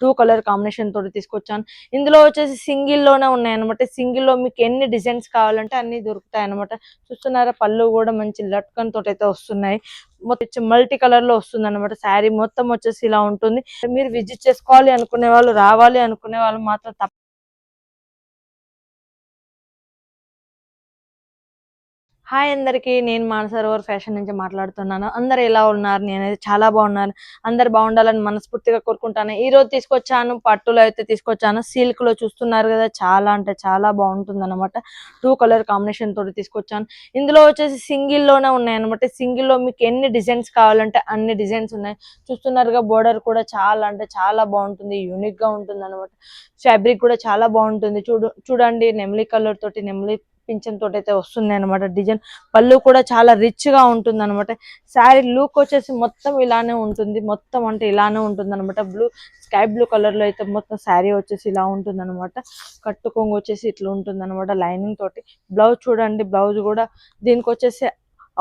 Two colour combination తోటి తీసుకొచ్చాను. ఇందులో వచ్చేసి సింగిల్లోనే ఉన్నాయి సింగిల్లో మీకు ఎన్ని డిజైన్స్ కావాలంటే అన్ని దొరుకుతాయి అనమాట చూస్తున్నారా పళ్ళు కూడా మంచి లట్కన్ తోటి అయితే వస్తున్నాయి. మొత్తం మల్టీ కలర్లో వస్తుంది అనమాట శారీ మొత్తం వచ్చేసి ఇలా ఉంటుంది. మీరు విజిట్ చేసుకోవాలి అనుకునే వాళ్ళు రావాలి అనుకునే వాళ్ళు మాత్రం హాయ్ అందరికీ నేను మానసరోవర్ ఫ్యాషన్ నుంచి మాట్లాడుతున్నాను. అందరు ఎలా ఉన్నారు? నేనైతే చాలా బాగున్నాను. అందరు బాగుండాలని మనస్ఫూర్తిగా కోరుకుంటాను. ఈ రోజు తీసుకొచ్చాను పట్టులో అయితే తీసుకొచ్చాను. సిల్క్లో చూస్తున్నారు కదా చాలా అంటే చాలా బాగుంటుంది అనమాట టూ కలర్ కాంబినేషన్ తోటి తీసుకొచ్చాను. ఇందులో వచ్చేసి సింగిల్లోనే ఉన్నాయి అనమాట సింగిల్లో మీకు ఎన్ని డిజైన్స్ కావాలంటే అన్ని డిజైన్స్ ఉన్నాయి. చూస్తున్నారుగా బోర్డర్ కూడా చాలా అంటే చాలా బాగుంటుంది. యూనిక్గా ఉంటుంది అనమాట ఫ్యాబ్రిక్ కూడా చాలా బాగుంటుంది. చూడు చూడండి నెమలి కలర్ తోటి నెమలి పింఛన్ తోటి అయితే వస్తుంది అనమాట డిజైన్. పళ్ళు కూడా చాలా రిచ్గా ఉంటుంది అనమాట శారీ లుక్ వచ్చేసి మొత్తం ఇలానే ఉంటుంది. మొత్తం అంటే ఇలానే ఉంటుంది అనమాట బ్లూ స్కై బ్లూ కలర్లో అయితే మొత్తం శారీ వచ్చేసి ఇలా ఉంటుంది అనమాట కట్టుకొంగు వచ్చేసి ఇట్లా ఉంటుంది అనమాట లైనింగ్ తోటి. బ్లౌజ్ చూడండి బ్లౌజ్ కూడా దీనికి వచ్చేసి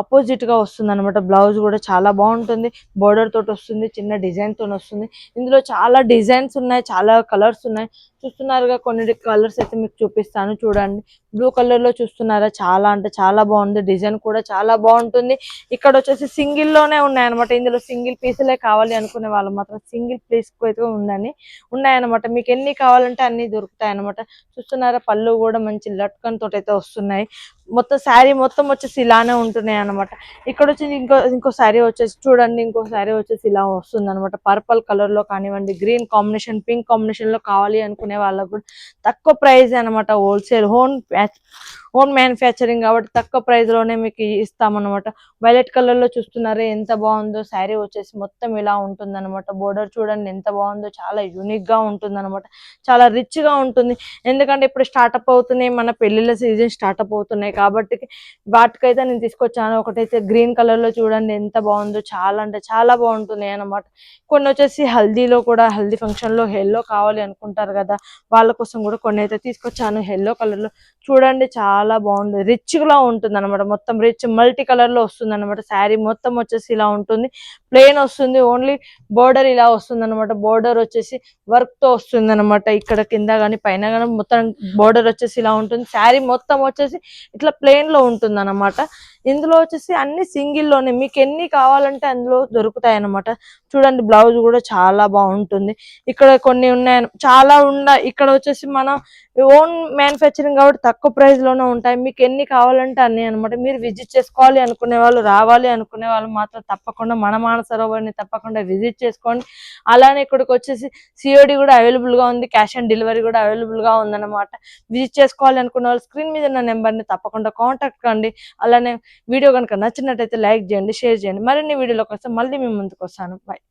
అపోజిట్గా వస్తుంది అనమాట బ్లౌజ్ కూడా చాలా బాగుంటుంది. బోర్డర్ తోటి వస్తుంది చిన్న డిజైన్ తోని వస్తుంది. ఇందులో చాలా డిజైన్స్ ఉన్నాయి చాలా కలర్స్ ఉన్నాయి. చూస్తున్నారుగా కొన్ని కలర్స్ అయితే మీకు చూపిస్తాను చూడండి. బ్లూ కలర్లో చూస్తున్నారా? చాలా అంటే చాలా బాగుంది. డిజైన్ కూడా చాలా బాగుంటుంది. ఇక్కడ వచ్చేసి సింగిల్లోనే ఉన్నాయి అనమాట ఇందులో సింగిల్ పీసులే కావాలి అనుకునే వాళ్ళు మాత్రం సింగిల్ పీస్ అయితే ఉందని ఉన్నాయన్నమాట. మీకు ఎన్ని కావాలంటే అన్ని దొరుకుతాయి అనమాట చూస్తున్నారా? పళ్ళు కూడా మంచి లట్కన్ తోటి అయితే వస్తున్నాయి. మొత్తం శారీ మొత్తం వచ్చేసి ఇలానే ఉంటున్నాయి అనమాట ఇక్కడ వచ్చి ఇంకో ఇంకో శారీ వచ్చేసి చూడండి. ఇంకో శారీ వచ్చేసి ఇలా వస్తుంది అనమాట పర్పల్ కలర్లో కానివ్వండి గ్రీన్ కాంబినేషన్ పింక్ కాంబినేషన్లో కావాలి అనుకునే వాళ్ళకు కూడా తక్కువ ప్రైస్ అనమాట హోల్సేల్ హోమ్ హోమ్ మ్యానుఫ్యాక్చరింగ్ కాబట్టి తక్కువ ప్రైస్లోనే మీకు ఇస్తామన్నమాట. వైలెట్ కలర్లో చూస్తున్నారే ఎంత బాగుందో శారీ వచ్చేసి మొత్తం ఇలా ఉంటుందన్నమాట. బోర్డర్ చూడండి ఎంత బాగుందో చాలా యూనిక్గా చాలా రిచ్గా ఉంటుంది. ఎందుకంటే ఇప్పుడు స్టార్ట్అప్ అవుతున్నాయి మన పెళ్ళిళ్ళ సీజన్ స్టార్ట్అప్ అవుతున్నాయి కాబట్టి వాటికైతే నేను తీసుకొచ్చాను. ఒకటైతే గ్రీన్ కలర్లో చూడండి ఎంత బాగుందో చాలా అంటే చాలా బాగుంటున్నాయి అనమాట కొన్ని వచ్చేసి హల్దీలో కూడా హల్దీ ఫంక్షన్లో కావాలి అనుకుంటారు కదా వాళ్ళ కోసం కూడా కొన్ని అయితే తీసుకొచ్చాను. ఎల్లో కలర్లో చూడండి చాలా బాగుంది. రిచ్గా ఉంటుంది అనమాట మొత్తం రిచ్ మల్టీ కలర్లో వస్తుంది అనమాట శారీ మొత్తం వచ్చేసి ఇలా ఉంటుంది. ప్లెయిన్ వస్తుంది. ఓన్లీ బోర్డర్ ఇలా వస్తుంది అనమాట బోర్డర్ వచ్చేసి వర్క్తో వస్తుంది అనమాట ఇక్కడ కింద కానీ పైన కానీ మొత్తం బోర్డర్ వచ్చేసి ఇలా ఉంటుంది. శారీ మొత్తం వచ్చేసి ఇట్లా ప్లెయిన్లో ఉంటుంది అనమాట ఇందులో వచ్చేసి అన్ని సింగిల్లోనే మీకు ఎన్ని కావాలంటే అందులో దొరుకుతాయి అనమాట చూడండి బ్లౌజ్ కూడా చాలా బాగుంటుంది. ఇక్కడ కొన్ని ఉన్నాయి చాలా ఉన్న ఇక్కడ వచ్చేసి మన ఓన్ మ్యానుఫ్యాక్చరింగ్ కాబట్టి తక్కువ ప్రైస్లోనే ఉంటాయి. మీకు ఎన్ని కావాలంటే అన్ని అన్నమాట. మీరు విజిట్ చేసుకోవాలి అనుకునే వాళ్ళు రావాలి అనుకునే వాళ్ళు మాత్రం తప్పకుండా మన మానసరోవర్ని తప్పకుండా విజిట్ చేసుకోండి. అలానే ఇక్కడికి వచ్చేసి సిఓడి కూడా అవైలబుల్గా ఉంది క్యాష్ ఆన్ డెలివరీ కూడా అవైలబుల్గా ఉందన్నమాట. విజిట్ చేసుకోవాలి అనుకునే వాళ్ళు స్క్రీన్ మీద ఉన్న నెంబర్ని తప్పకుండా కాంటాక్ట్ కండి. అలానే వీడియో కనుక నచ్చినట్టయితే లైక్ చేయండి షేర్ చేయండి. మరిన్ని వీడియోల కోసం మళ్ళీ మేము ముందుకు వస్తాను. బాయ్